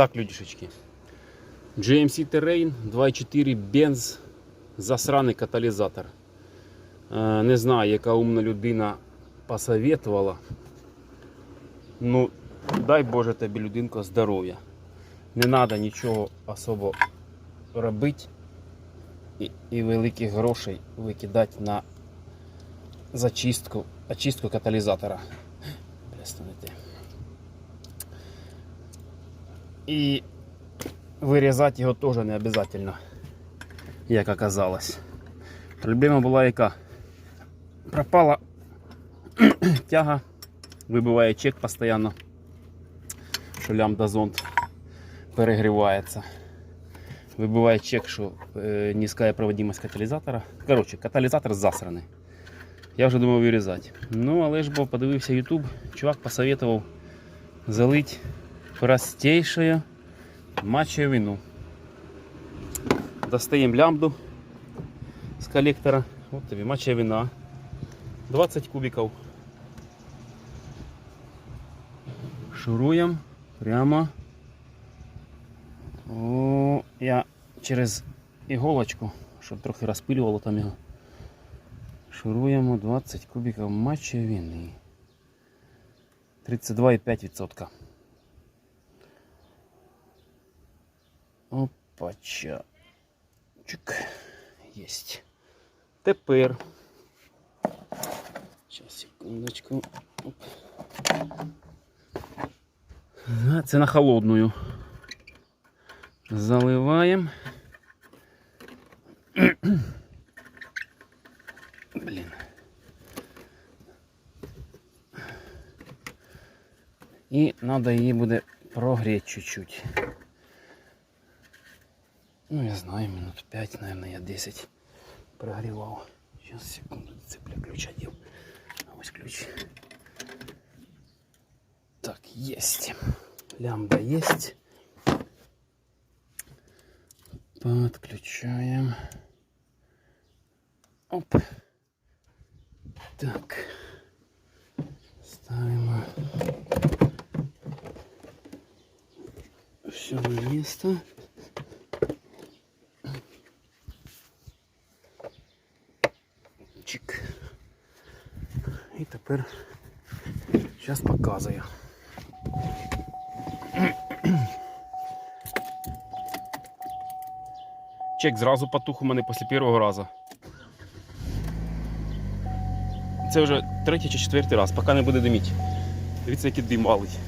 Так, людішечки. GMC Terrain 2.4 бенз, засраний каталізатор. Е, Не знаю, яка умна людина посоветувала. Ну, дай Боже тобі, людинко, здоров'я. Не треба нічого особо робити і, і великих грошей викидати на зачистку, очистку каталізатора. Представляєте. І вирізати його теж не обов'язково, як оказалось. Проблема була яка? Пропала тяга, вибиває чек постійно, що лямбда зонд перегрівається. Вибиває чек, що е, низька проводимость каталізатора. Коротше, каталізатор засраний. Я вже думав вирізати. Ну, але ж бо подивився YouTube, чувак посоветував залити простейшую мочевину. Достаємо лямбду з коллектора. Вот тобі мочевина. 20 кубиків. Шуруємо прямо. О, я через іголочку, щоб трохи розпилювало там його. Шуруємо 20 кубиків мочевини. 32,5%. Опача. Чик. Єсть. Тепер. Сейчас, секундочку. Оп. А, Це на холодную. Заливаємо. Блін. І треба її буде прогріти чуть-чуть. Ну, я знаю, минут 5, наверное, я 10 прогревал. Сейчас, секунду, цепля ключ одел. А ось ключ. Так, есть. Лямбда есть. Подключаем. Оп. Так. Ставим все на место. І тепер зараз показую. Чек зразу потух у мене після першого разу. Це вже третій чи четвертий раз, поки не буде диміть. Дивіться, який дим валить.